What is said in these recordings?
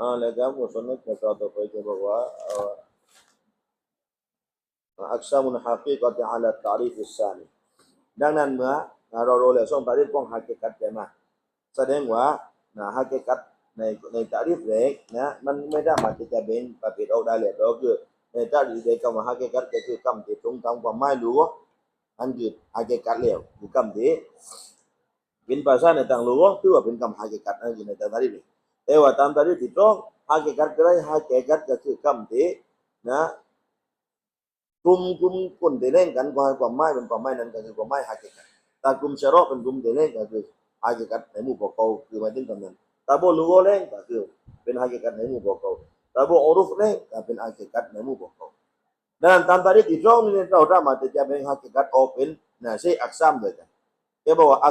อ่าแล้วก็มุสลิมจะต่อไปจะบอกว่าอักษามุนฮักีกติอัลตาริฟิสซานีดังนั้นเมื่อเราเราเรียกส่งตาริฟของฮักีกัดใช่ไหมแสดงว่านะฮักีกัดในในตาริฟเล็กนะมันไม่ได้มาที่จะเป็นประเภทเอาได้เลยเราคือในตาริฟเล็กคำว่าฮักีกัดก็คือคำที่ตรงตามความหมายรู้อันคือฮักีกัดแล้วคือคำที่เป็นภาษาในต่างโลกคือว่าเป็นคำฮักีกัดนั่นคือในตาริฟ แต่ว่าตามตาริที่ตรงฮาเกกัดก็ได้ฮาเกกัดก็คือคำที่นะกลุ่มกลุ่มคนที่เล่นกันความความหมายเป็นความหมายนั้นก็คือความหมายฮาเกกัดแต่กลุ่มชะรอเป็นกลุ่มที่เล่นก็คือฮาเกกัดในหมู่พวกเขาคือหมายถึงคำนั้นแต่โบลูโกเล่นก็คือเป็นฮาเกกัดในหมู่พวกเขาแต่โบอรุฟเล่นก็เป็นฮาเกกัดในหมู่พวกเขาดังนั้นตามตาริที่ตรงนี่เราสามารถที่จะเป็นฮาเกกัดออกเป็นนะใช่อักษรด้วยกันแกบอกว่าอั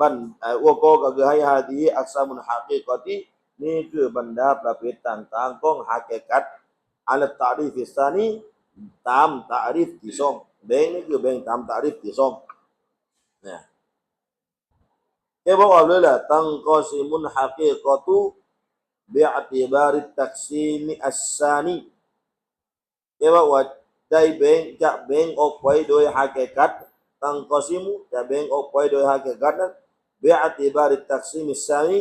บันอวัวโกก็คือให้ฮาดีอักษามุนฮากีกอตินี่คือบรรดาประเภทต่างๆของฮาเกกัดอัลตาริฟิสตานีตามตาริฟที่สองแบ่งนี่คือแบ่งตามตาริฟที่สองเนี่ยแกบอกว่าเลยล่ะตั้งกอซิมุนฮากีกอตุบิอัติบาริตักซีมิอัสซานีแกบอกว่าได้แบ่งจะแบ่งออกไปโดยฮาเกกัด tangqasimu จะแบ่งออกไปโดยหาเกกัดนั้น เบียติบาริตักซิมิสามี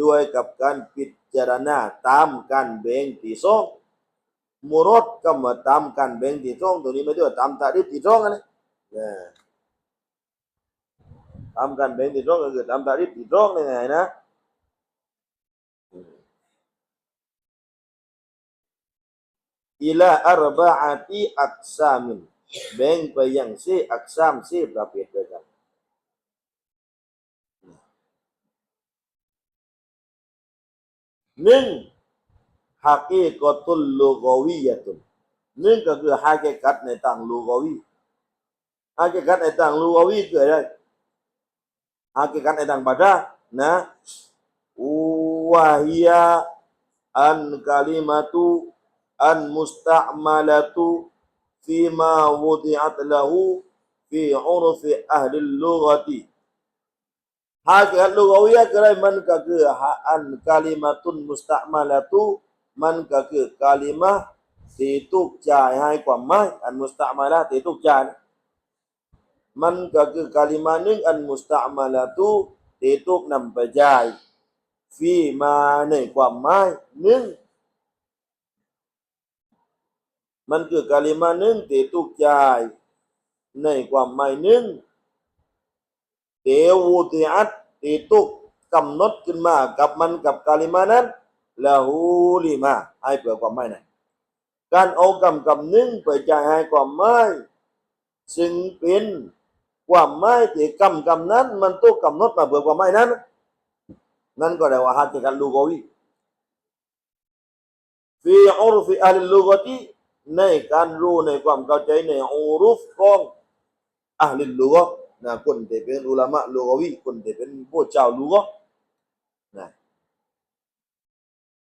ด้วยกับการพิจารณาตามการแบ่งที่สองมุรดก็มาตามการแบ่งที่สองตัวนี้ไม่ได้ว่ตามตาดิที่สองนะตามการแบ่งที่สองก็คือตามตาดิที่สองนี่ไงนะอิลาอัรบะอาติอักซามินแบ่งไปย่างสี่อักษามสี่ประเภทด้วยกัน หนึ่งฮักกีกตุลลูกวียะตุนหนึ่งก็คือฮักกีกัดในทางลูกวีฮักกีกัดในทางลูกวีคืออะไรฮักกีกัดในทางภาษานะวะฮิยะอันกาลิมาตุอันมุสตะมาลาตุ فيما وضعت له في عرف أهل اللغة Hakikat lugawiyah kerai man kake an kalimatun musta'malatu man kake kalimah thì thuộc trải hai quả mai an musta'mala thì thuộc trải man kake kalimah ning an musta'malatu thì thuộc nằm phải trải vì mà nảy quả mai ning man kake kalimah ning thì thuộc trải nảy quả mai ning เทวูติอัตที่ถูกกำหนดขึ้นมากับมันกับกาลิมานั้นละหูลิมาให้เปลือความหมายนั้นการเอากำกับหนึ่งไปจ่ายให้ความหมายซึ่งเป็นความหมายที่กำกำนั้น มันถูกกำหนดมาเพื่อความหมายนั้น นั่นก็เรียกว่าฮัจกันลูกวีฟีอุรฟิอัลลูกตีในการรู้ในความเข้าใจในอูรุฟของอัลลิลลูก นะคนที่เป็นอุลามะลูกวิคนที่เป็นพวกเจ้าลูกนะ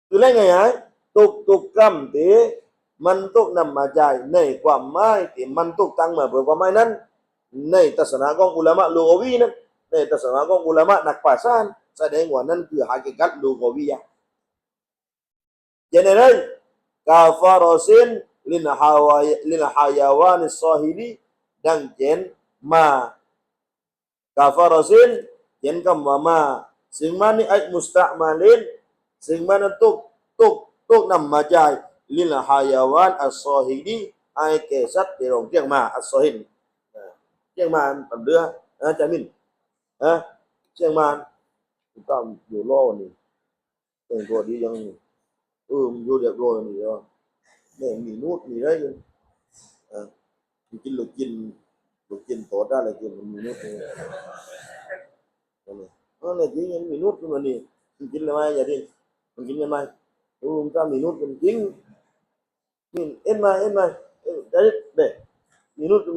คือไรไงฮะตุกตุกกรรมเตมันตุกนำมาใจในความหมายที่มันตุกตั้งมาเพื่อความหมายนั้น ในศาสนาของอุลามะลูกวินั้นในศาสนาของอุลามะนักปราชญ์แสดงว่านั้นคือฮากิกัตลูกวิยะยัเนเรลกาฟารอซินลินฮาวายลินฮายาวานิซอฮิลีดังเจนมา ดขึ้นมานี่มันกินอะไรอย่าดิมันกินยังไงโอ้มันก็มีนูดมันจริงนี่เอ็นมาเอ็นมาเอ็นได้เด็มีนูดขึ้นม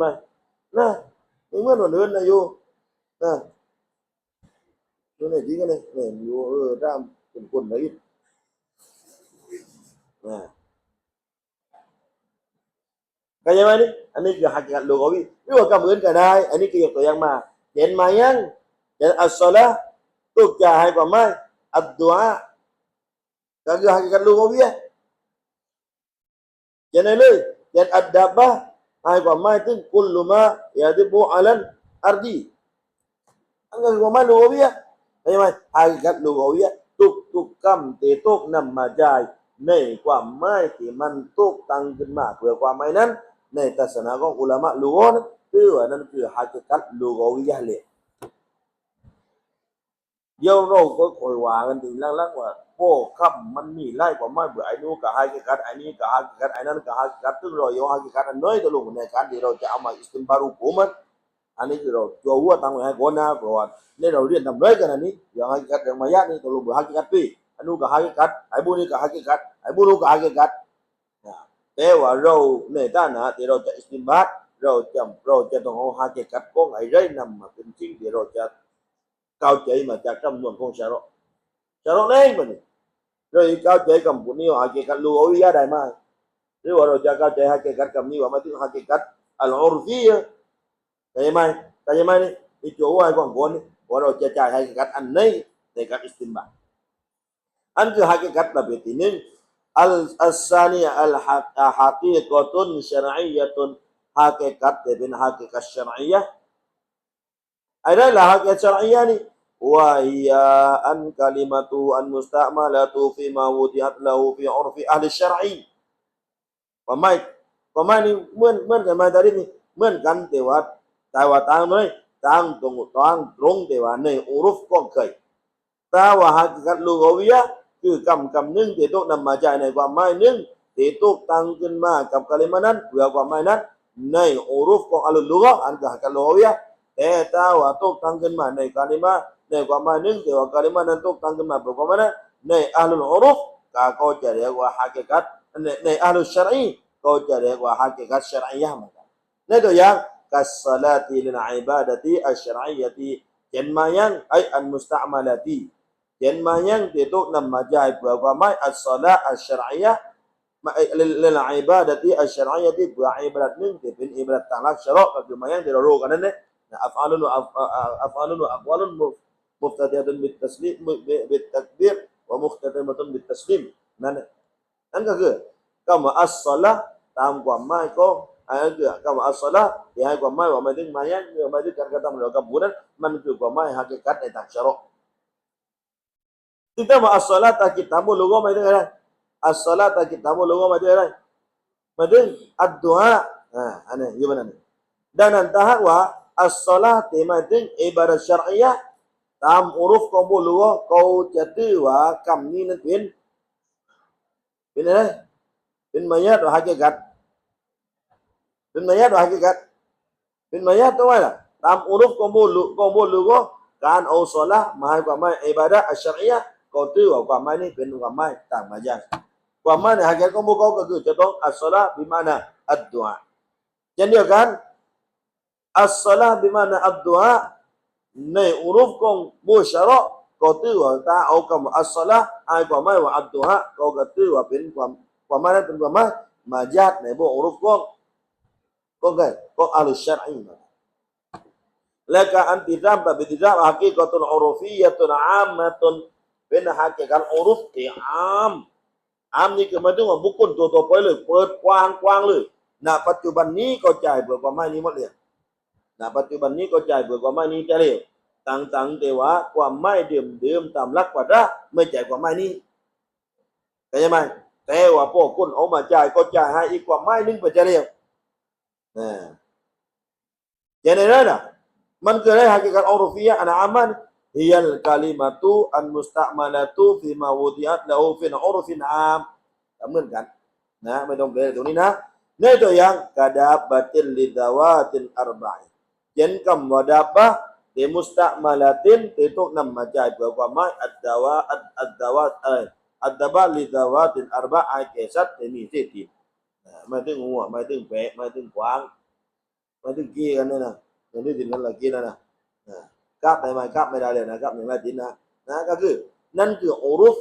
านะมึงเมื่อวันเดินนะอยู่นะตัวไหนจริงกันเลยเนี่ยอยู่เออตามเป็นคนไหนนะเข้าใจไหมนี่อันนี้คือฮักกัตลูกวิห รือว่าก็เหมือนกันได้ อันนี้คือยกตัวอย่างมา เห็นมายังเห็นอัสซาละตุตุกจะให้ความหมายอัดดุอาก็คือ hakikat lughawiyah อย่างนั้นเลยอย่างอัดดับบะให้ความหมายถึงกุลมายาดิบุอัลันอาร์ดีอันก็คือความหมาย lughawiyah ใช่ไหม hakikat lughawiyah ทุกทุกคำที่ตุกนำมาจ่ายในความหมายที่มันตุกตังขึ้นมาเพื่อความหมายนั้น ในทัศนะของอุลามะลูกอน คือว่านั่นคือฮักกัตลูกวิยะเลยเดี๋ยวเราก็คอยว่ากันถึงล่างๆว่าโอ้คำมันมีไล่กว่าไม่เบื่อไอ้นู้นกับฮักกัตไอ้นี้กับฮักกัตไอ้นั้นกับฮักกัตซึ่งเราโยฮักกัตอันน้อยตัวลงในการที่เราจะเอามาอิสติมบารุกุมันอันนี้คือเราตัววัวตั้งไว้ให้ก่อนนะเพราะว่าในเราเรียนทำไรกันอันนี้อย่างฮักกัตอย่างมายานี่ตัวลงเบื่อฮักกัตพี่อันนู้นกับฮักกัตไอ้บุนี่กับฮักกัตไอ้บุนู้นกับฮักกัตแต่ว่าเราในด้านนะที่เราจะอิสติมบัต เราจะเราจะต้องเอาฮาเกกัดของไอ้ไรนำมาเป็นสิ่งที่เราจะเข้าใจมาจากจำนวนของชาระชาระเองมันเราเข้าใจคำพูดนี้ว่าเกกัดรู้เอาวิยาได้ไหมหรือว่าเราจะเข้าใจฮาเกกัดคำนี้ว่าหมายถึงฮาเกกัดอัลออรฟีเข้าใจไหมเข้าใจไหมนี่นี่ตัวว่าไอ้ของคนว่าเราจะจ่ายฮาเกกัดอันไหนในการอิสติมบัตอันคือฮาเกกัดประเภทที่หนึ่ง Al asania al haqiqatun syar'iyyatun hakikat bin hakikat syar'iyyah adalah hakikat syar'iyyah ni wa hiya an kalimatu an musta'malatu fi ma wudiat lahu fi urfi ahli syar'i ความหมายความหมายนี่เหมือนเหมือนกันไหมตาดินี่เหมือนกันแต่ว่าแต่ว่าต่างเลยต่างตรงต่างตรงแต่ว่าในอุรุฟก็เคยแต่ว่าฮักกัตลูกวิยะคือกำกำหนึ่งที่ตุกนำมาใช้ในความหมายหนึ่งที่ตุกตั้งขึ้นมากับกลิมานั้นเพื่อความหมายนั้นในอุรุฟของอัลลุกะอันกะกะโลวิยะแต่ถ้าว่าตุกตั้งขึ้นมาในกลิมาในความหมายหนึ่งที่ว่ากลิมานั้นตุกตั้งขึ้นมาเพื่อความหมายนั้น ในอัลลุอุรุฟก็เขาจะเรียกว่าฮักกัตในในอัลลุชรีเขาจะเรียกว่าฮักกัตชรียะเหมือนกันในตัวอย่างกัสลาติลินอิบาดะติอัชรียะติเช่นมายังไออันมุสตะมาลาติ Chen ma yang dia tu nam ma jai pu wa mai as-salat asy-syar'iyyah ma lil ibadati asy-syar'iyyah ti bu ibadat ning ti bin ibadat ta'ala syara' ka ma yang dia ro kan ne af'alun wa af'alun wa aqwalun muftadiyatun bit taslim bit takbir wa muhtadimatun bit taslim นั่นนั่นก็คือคำว่าอัสซาละตามความหมายก็อันนั้นคือคำว่าอัสซาละที่ให้ความหมายว่าหมายถึงมายังหมายถึงการกระทำหรือกับบุญนั้นมันคือความหมายฮักกัตในทางชะรอ kita ma as-salata kitabu logo mai dengan อะไร as-salata kitabu logo mai dengan อะไรมาดึงอัดดุอาอ่าอันนี้อยู่บนนั้น dan antah wa as-salat หมายถึงอิบาดะห์ชะรอียะห์ตามอุรุฟของบุลุกเขาจะถือว่าคำนี้นั้นเป็นเป็นอะไร เป็นมายาตหรือฮักกัตเป็นมายาตหรือฮักกัตเป็นมายาตตัวไหนล่ะตามอุรุฟของบุลุของบุลุกการเอาสละมาให้ความหมายอิบาดะห์อัชชะรียะห์ก็ถือว่าความหมายนี้เป็นความหมายต่างมาอย่างความหมายในฮะแกของพวกเขาก็คือจะต้องอัสสลาบิมานะอัดดุอาเช่นเดียวกั นอัสสลาบิมานะอัดดุอาในอุรุฟของบูชาระก็ถือว่าถ้าเอาคำอัสสลาให้ความหมายว่าอัดดุอาก็ก็ถือว่าเป็นความความหมายนั้นเป็นความหมายมาญาติในบุอุรุฟของก็ไงของอัลลอฮ์ชารีนะและการอันติดรามแบบติดรามฮักกีกตุนอุรุฟียะตุนอามะตุนเป็นหาเกี่ยวกับอุรุฟที่อาม อามนี่คือมาถึงว่าบุคคลตัวตัวไปเลย เปิดกว้างกว้างเลยณปัจจุบันนี้ก็จ่ายเบิกความหมายนี้หมดเลยณปัจจุบันนี้ก็จ่ายเบิกความหมายนี้จะเร็วต่างๆแต่ว่าความหมายเดิมเดิมตามลักปัจจัยไม่จ่ายความหมายนี้เข้าใจไหมแต่ว่าพวกคนเอามาจ่ายก็จ่ายให้อีกความหมายหนึงไปจะเร็วนะอย่างนั้นนะมันคืออะไรฮะเกี่ยวกับอุรุฟียะอันอามัน hiyal kalimatu an musta'malatu fi ma wudi'at lahu fi urfin am เหมือนกันนะไม่ต้องเปลี่ยนตรงนี้นะในตัวอย่างกระดาบติลลิดาวาตินอารบายเช่นคำว่าดาบะที่มุสตะมาลาตินที่ถูกนำมาใช้เพื่อความหมายอัดดาวาอัดอัดดาวาเอออัดดาบะลิดาวาตินอารบะไอเกสัตที่มีที่ทีไม่ถึงหัวไม่ถึงแปะไม่ถึงขวางไม่ถึงกี้กันนี่ยนะไม่ถึงถึงกันละกี้นะนะ กราบได้ไหมกราบไม่ได้เลยนะครับอย่างไรจินนะนะก็คือ นั่นคืออุรุฟ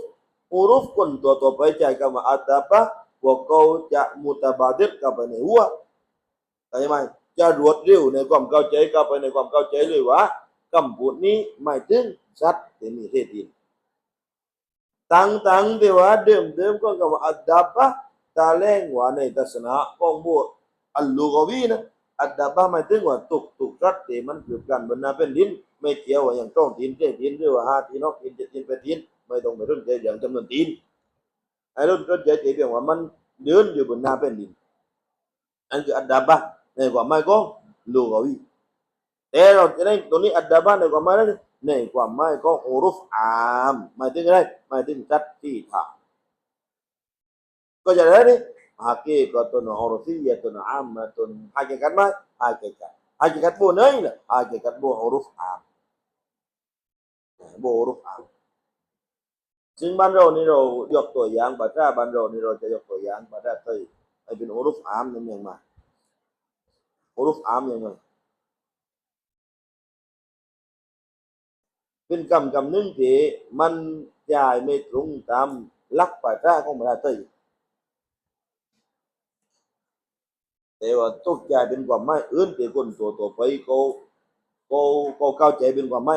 อุรุฟคนตัวตัวไปใจคำว่าอัตตาปะพวกเขาจะมุตบาดิดกับไปในหัวเข้าใจไหมจะรวดเร็วในความเข้าใจกับไปในความเข้าใจเลยว่าคำพูดนี้หมายถึงสัตว์ที่มีเทศดินตั้งตั้งเดียวว่าเดิมเดิมก็คำว่าอัดดับะตาแรงว่าในทัศนะของบัวอัลลูกวีนะอัดดับะหมายถึงว่าตุกตุกรัดที่มันเกิดกันบนหน้าเป็นดิน ไม่เกี่ยวว่าอย่างต้องดินเทดินหรือว่าหาที่นอกดินเจ็ดดินเป็นดินไม่ต้องไปรุ่นใจอย่างจำนวนดินไอ้รุ่นรุ่นใจเพียงว่ามันเดินอยู่บนหน้าเป็นดินอันคืออัดดับะในความหมายของลูกวีแต่เราจะได้ตัวนี้อัดดาบ้านในความหมายนั้นในความหมายของอุรุฟอามหมายถึงอะไรหมายถึงจัดที่ทาก็จะได้นี่ฮากิกตุนอุรุฟิยะตุน อามมาตุนฮากิกันไหมฮากิกันฮากิกันบุไหนล่ะฮากิกันบุอุรุฟอามบุอุรุฟอามซึ่งบ้านเรานี่เรายกตัวอย่างภาษาบ้านเรานี่เราจะยกตัวอย่างภาษาไทยให้เป็นอรุฟอามนั่นยังไงอุรุฟอามยังไงเป็นกรรมกรรมหนึ่งที่มันจ่ายไม่ตรงตามลักปัจจัยของประเทศแต่ว่าทุกจ่ายเป็นความไม่อื่นที่คนตัวตัวไปเขาเขาเขาเข้าใจเป็นความไม่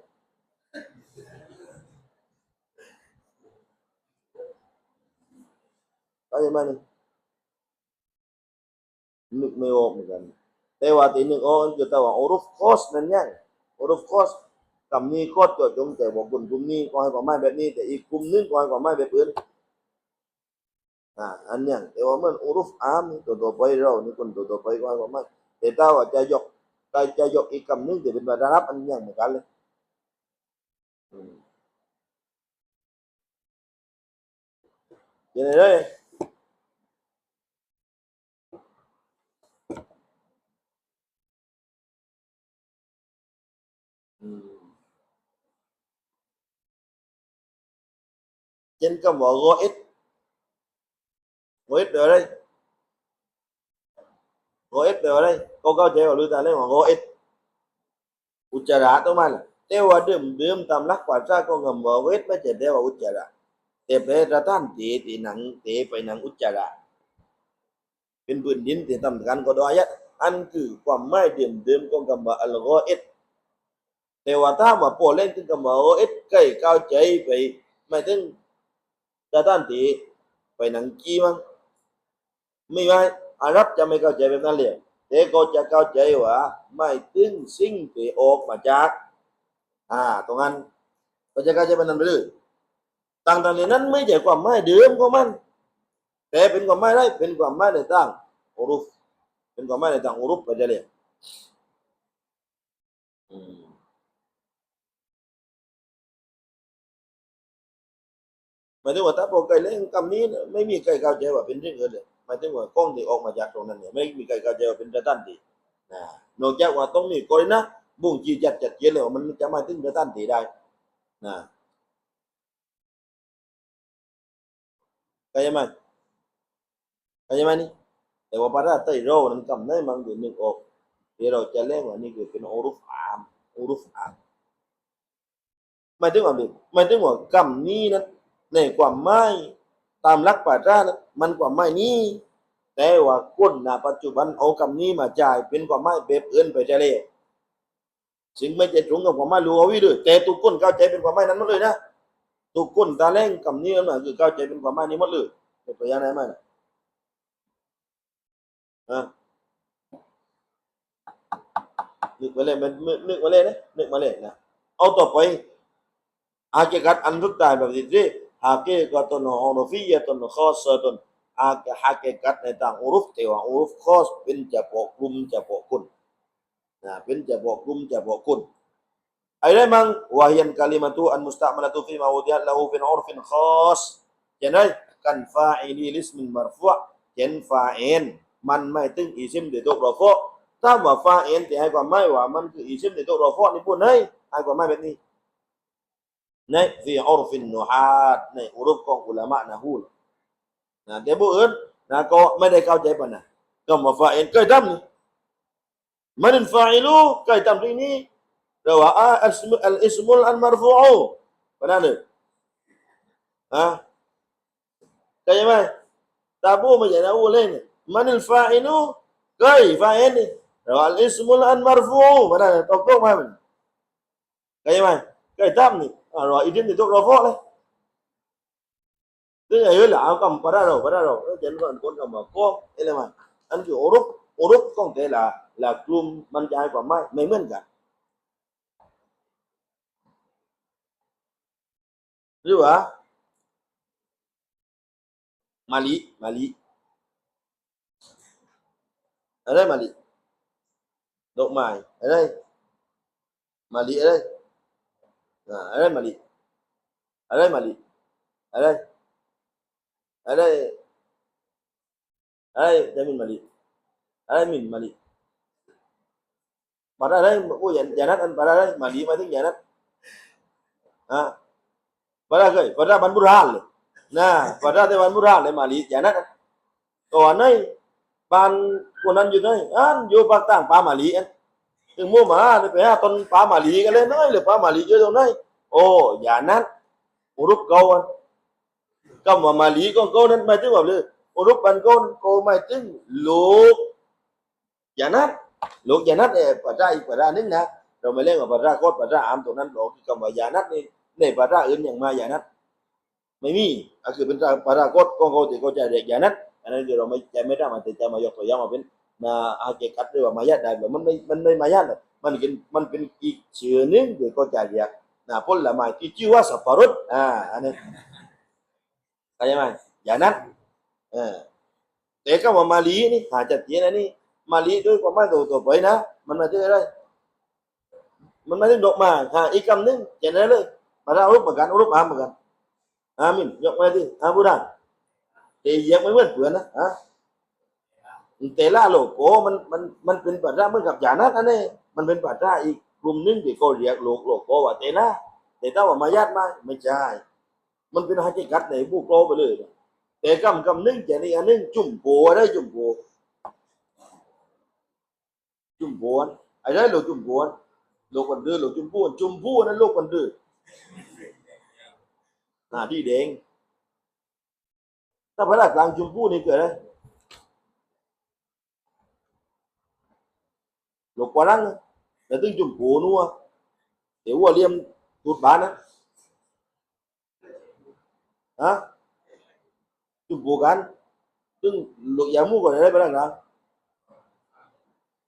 นเลยซึ่งแล้วความไม่สำลักรู้ว่ามันเกิดได้ความไม่สำลักรู้ว่าประเทศฮะโบราณุษก็ยังไงนี่นึกไม่ออกเหมือนกัน แต่ว่าที่นึกออกคือแต่ว่าอรุฟคอสนั่นยังอรุฟคอสกลุ่มนี้โคตรเจาะจงแต่บอกคนกลุ่มนี้ก็ให้ความหมายแบบนี้ แต่อีกกลุ่มนึงก็ให้ความหมายแบบอื่นอ่าอันเนี้ยแต่ว่ามันอรุฟอามตัวตัวไปเรานี่คนตัวตัวไปก็ให้ความหมายแต่ถ้าว่าจะยกจะจะยกอีกคำนึงที่เป็นบรรทัดอันเนี้ยเหมือนกันเลยยังไงเลย trên cái bộ gỗ ít gỗ ít ở đây gỗ ít ở đây câu câu chế vào lưu ta lấy mà gỗ ít uchara to man tewa dim dim tam lak kwa cha ko ngam bo wet ba che tewa uchara te pe ra tan ti ti nang te pe nang uchara เป็นพื้นดินที่ทำกันก็ดอยะอัน แต่ว่าถ้ามาโปรเล่นถึงคำว่าโออิดใกล้เข้าใจไปไม่ถึงจะท่านตีไปหนังจีมั้งไม่ไหมอาหรับจะไม่เข้าใจแบบนั้นเลยแต่ก็จะเข้าใจว่าไม่ถึงสิ่งที่ออกมาจาก อ่า ตรงนั้นก็จะเข้าใจแบบนั้นไปเลยต่างๆในนั้นไม่ใช่ความหมายเดิมของมัน แต่เป็นความหมายได้เป็นความหมายในต่างอุรุฟเป็นความหมายในต่างอุรุฟไปจะเลยอืม หมายถึงว่าถ้าพอไก่เล่นคำนี้เนี่ยไม่มีใครเข้าใจว่าเป็นเรื่องอื่นเลยหมายถึงว่าข้องที่ออกมาจากตรงนั้นเนี่ยไม่มีใครเข้าใจว่าเป็นประตันตีนะนอกจากว่าต้องมีกรณีนะบุ้งจีจัดจัดเจนเลยว่ามันจะมาถึงประตันตีได้นะเข้าใจไหมเข้าใจไหมนี่แต่ว่าภาษาไทยเรนั้นคำไหนมันอยู่นึกออกที่เราจะเล่นว่านี่คือเป็นอุรุฟอามอุรุฟอามหมายถึงว่าหมายถึงว่าคำนี้นั้น ในความหมายตามหลักปราชญานะมันความหมายนี้ แต่ว่าคนณปัจจุบันเอาคำนี้มาจ่ายเป็นความหมายแบบอื่นไปจะเลยสิ่งไม่ใช่ตรงกับความหมายรู้เอาไว้ด้วยแต่ทุกคนเข้าใจเป็นความหมายนั้นหมดเลยนะทุกคนตาแรงคำนี้มันคือเข้าใจเป็นความหมายนี้หมดเลยเป็นตัวอย่างไหนมั้ยอะนึกมาเลยมันนึกมาเลยนะนึกมาเลยนะเอาต่อไป hakikat anrukta berarti hakikatun urufiyatun khasatun hakikat ในต่างอุรุฟแต่ว่าอุรุฟคอสเป็นเฉพาะกลุ่มเฉพาะคนนะเป็นเฉพาะกลุ่มเฉพาะคนไอ้ได้มั้งวาฮิยันกาลิมาตุอันมุสตะมาลตุฟิมาวุดิยัตละหูฟินอุรฟินคอสเห็นไหมกันฟาอิลีลิสมินมารฟุเห็นฟาอินมันไม่ถึงอิซิมเดตุกรอฟอถ้าว่าฟาอินที่ให้ความหมายว่ามันคืออิซิมเดตุกรอฟอนี่พูดให้ให้ความหมายแบบนี้ ในฟีอุรฟินนูฮาดในอุรุฟของอุลามะนะฮูลนะแต่ผู้อื่นนะก็ไม่ได้เข้าใจปะนะก็มาฟาอินเคยทำนี่มันฟาอิลูเคยทำที่นี่เราว่าอะอัลอิสมุอัลอิสมุลอันมารฟูอูปะนั่นเลยฮะเข้าใจไหมตาบูไม่ใช่นะอูเล่นมันฟาอิลูเคยฟาอินนี่เราว่าอัลอิสมุลอันมารฟูอูปะนั่นเลยตกตกมามันเข้าใจไหม เคยทำนี่อะเราอีดินนี่ตกเราฟอเลย Tức là là áo cầm para rồi, para rồi, nó dẫn vào con cầm vào con, đây là mà anh kiểu Orof, Orof không thể là là clum man trai của mai, mấy mình cả. Rồi à? Mali, Mali. Ở đây Mali. Độ mài, ở đây. Mali ở đây. à, ở đây mà lị. Ở đây mà lị. Ở đây. Ở đây. Ở đây để mình mà lị. Ở đây mình mà lị. Bạn ở đây ôi giải giải nát anh bạn ở đây mà lị mà tiếng giải nát. À bạn ra cái bạn ra bán bùa hal nè bạn ra thì bán bùa hal mà lị giải nát còn anh ấy bạn của anh như thế anh vô bắt tàng ba mà lị anh Đừng mua mà thì phải tuần pa Malik cái lên nói là pa Malik vô đâu này. Ồ, janat. Uruk kau anh. คำว่ามาลีของเขานั้นหมาถึงว่าเลยอุรุปันก้นเขาหมายถึงลูกอย่านัดลูกอย่านัดเนี่ยปัจจัยปัจจัยนึงนะเราไม่เล่นกับปัจจัยโคตรปัจจัยอามตัวนั้นบอกคือคำว่าอย่านัดนี่ในปัจจัยอื่นอย่างมาอย่านัดไม่มีก็คือเป็นปัจจัยโคตรของเขาที่เข้าใจเด็กอย่านัดอันนั้นเดี๋ยวเราไม่ใจไม่ได้มาแต่ใจมายกตัวอย่างมาเป็น มาอาเกกัดหรือว่ามายาได้แบบมันไม่มันไม่มายาเลยมันเป็นมันเป็นอีกชื่อหนึงที่เขาใจเรียกนะผลไม้ที่ชื่อว่าสับปะรดอ่าอันนี้เข้าใจไหมอย่างนั้นเออแต่ก็ว่ามาลีนี่หาจัดเจนอันนี้มาลีด้วยความหมายตัวตัวไปนะ มันมาถึงอะไรมันมาถึงดอกไม้หาอีกคำหนึงเจนนั้นเลยมาได้รูปเหมือนกันรูปอามเหมือนกันอามินยกมาดิอาบุรันแต่เหยียบไม่เหมือนเพื่อนนะฮะ แต่ละโลโก้มันมันมันเป็นปัจจัยเหมือนกับอย่างนั้นอันนี้มันเป็นปัจจัยอีกกลุ่มนึงที่เขาเรียกโลโลโก้ว่าแต่ละแต่ถ้าว่ามาญาติมาไม่ใช่ มันเป็นฮัจกัดในผู้โกลไปเลยนะแต่กำกำนึงแต่นี่อันนึงจุ่มโบได้จุ่มโบจุ่มโบนไอ้ได้โลกจุ่มโบนโลกกันดื้อโลกจุ่มพูนจุ่มพูนนั้นโลกกันดื้อหน้าที่แดงถ้าพระราชกลางจุ่มพูนนี่เกิดอะไร โลกกว่านั้นนะแต่ตึงจุ่มโบนัวเดี๋ยวว่าเลี้ยมตูดบ้านนะ hả chụp bộ gan tức luật giá mua của đây bên đằng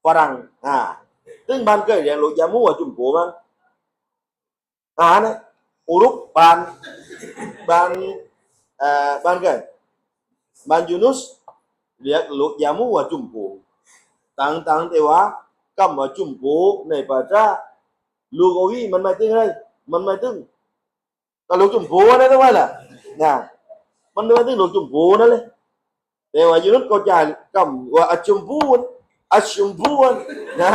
Phật à tức ban cái điện luật giá mua ở chụp bộ ban à này uruk ban ban à ban cái ban Yunus lihat luật giá mua ở chụp bộ tăng tăng thế quá cầm ở chụp bộ này phải ra lu có ghi mình mày tiếng đây mình mày tiếng ก็ลูกจุ่ม กำว่าจุ่มโกในป่าจ้าลูกอวีมันหมายถึงอะไรมันหมายถึงตลูกจุ่มโกนะทั้งว่าล่ะนะมันหมายถึงลูกจุ่มโกนั่นเลยแต่ว่าอยู่นั้นก็จ่ายกำว่าอจุ่มพูนอจุ่มพูนนะ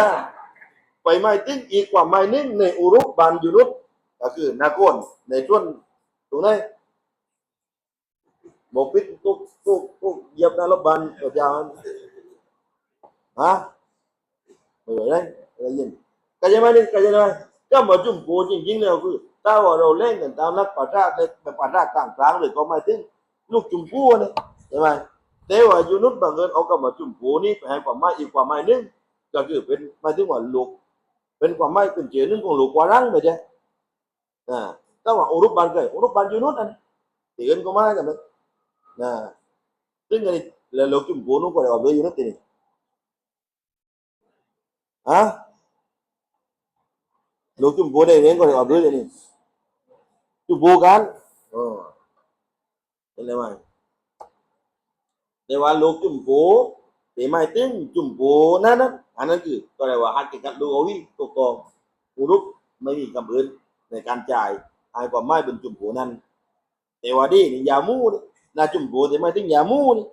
ไปหมายถึงอีกกว่าหมายนึงในอุรุบานอยู่นั้นก็คือนาโกนในช่วงตรงนี้บอกปิดกุกกุกกุกเยียบนาลบันก็จานฮะ ไม่ไหวเลยอะไรยินก็จะไม่ได้ก็จะไม่ก็มาจุ่มโผจริงๆแล้วคือถ้าว่าเราเล่นกันตามนักปัจจัยแบบปัจจัยกลางกลางๆหรือก็ไม่ถึงลูกจุ่มพูนี่ใช่ไหมแต่ว่ายูนุสบางเอิญเอากลับมาจุ่มพูนี่ไปให้ความหมายอีกความหมายหนึงก็คือเป็นหมายถึงว่าลูกเป็นความหมายเป็นเจนึงของลูกกว่ารังไปใช่อ่าถ้าว่าอุรุบันเกิดอุรุบันยูนุสอันตีกันก็ไม่กันเลยนะซึ่งอันนี้แล้วลูกจุ่มพูนู้นก็เลยเอาไปยูนุสตีนี่ฮะลูกจุ่มพูได้เองก็เลยเอาไปเลยนี่ Ini mai. Dewa lục jumbo, để mai tiếng jumbo na na, anh นั่นคือก็เรียกว่าฮักกิกัดดูเอาวิตัวกองอุรุปไม่มีคำอื่นในการจ่ายไอ้ความหมายเป็นจุ่มโผนั้นแต่ว่าดีนี่ยามูนี่นาจุ่มโผแต่ไม่ถึงยามูนี่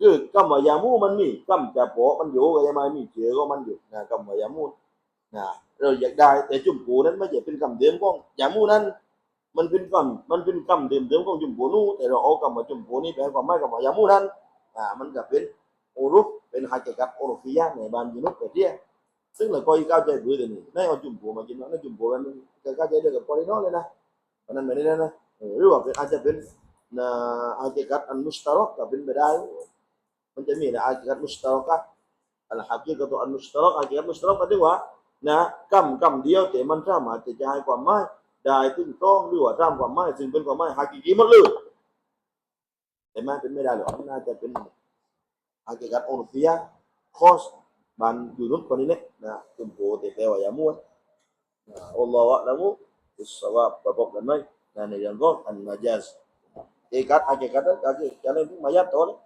คือคำว่ายามูมันมีคำจะโปะมันอยู่ก็ยังไม่มีเชื้อก็มันอยู่นะคำว่ายามูนะเราอยากได้แต่จุ่มโผนั้นไม่ใช่เป็นคำเดิมของยามูนั้น มันเป็นกรรมมันเป็นกรรมเดิมของจุ่มโพนู้แต่เราเอากรรมมาจุมโพนี้แปลความหมายกับว่ายามูนั้นอ่ามันก็เป็นโอรุฟเป็นฮาเกกัตโอรุฟิยะในบ้านยูนุสเดียซึ่งเราก็อีกเข้าใจเบื่อเดี๋ยวนี้ในเอาจุมโพมากินว่าในจุ่มโพมันก็เข้าใจเดียวกับพอลินเลยนะเพราะนั้นไม่ได้นะหรือว่าเป็นอาจจะเป็นนะฮาเกกัตอันมุสตารอกก็เป็นไปได้ มันจะมีนะฮาเกกัตมุสตารอกะอันฮาเกกัตอันมุสตารอกฮาเกกัตมุสตารอกก็ถือว่านะกรรมกรรมเดียวแต่มันสามารถจะจะให้ความหมายได้ถึงต้องหรือว่าตามความหมายซึ่งเป็นความหมายฮากิกีหมดเลยแต่ไม่เป็นไม่ได้หรอกน่าจะเป็นฮากิกัตโอรฟิยาคอสบันยูนุสคนนี้เนี่ยนะจุมโพเตเปวายามุนอัลลอฮฺวะละมุอิสวาบประกอบกันไหมในเรื่องของอันมาจัสเอกัตฮากิกัตฮากิกัตนี่มายาตัวเลย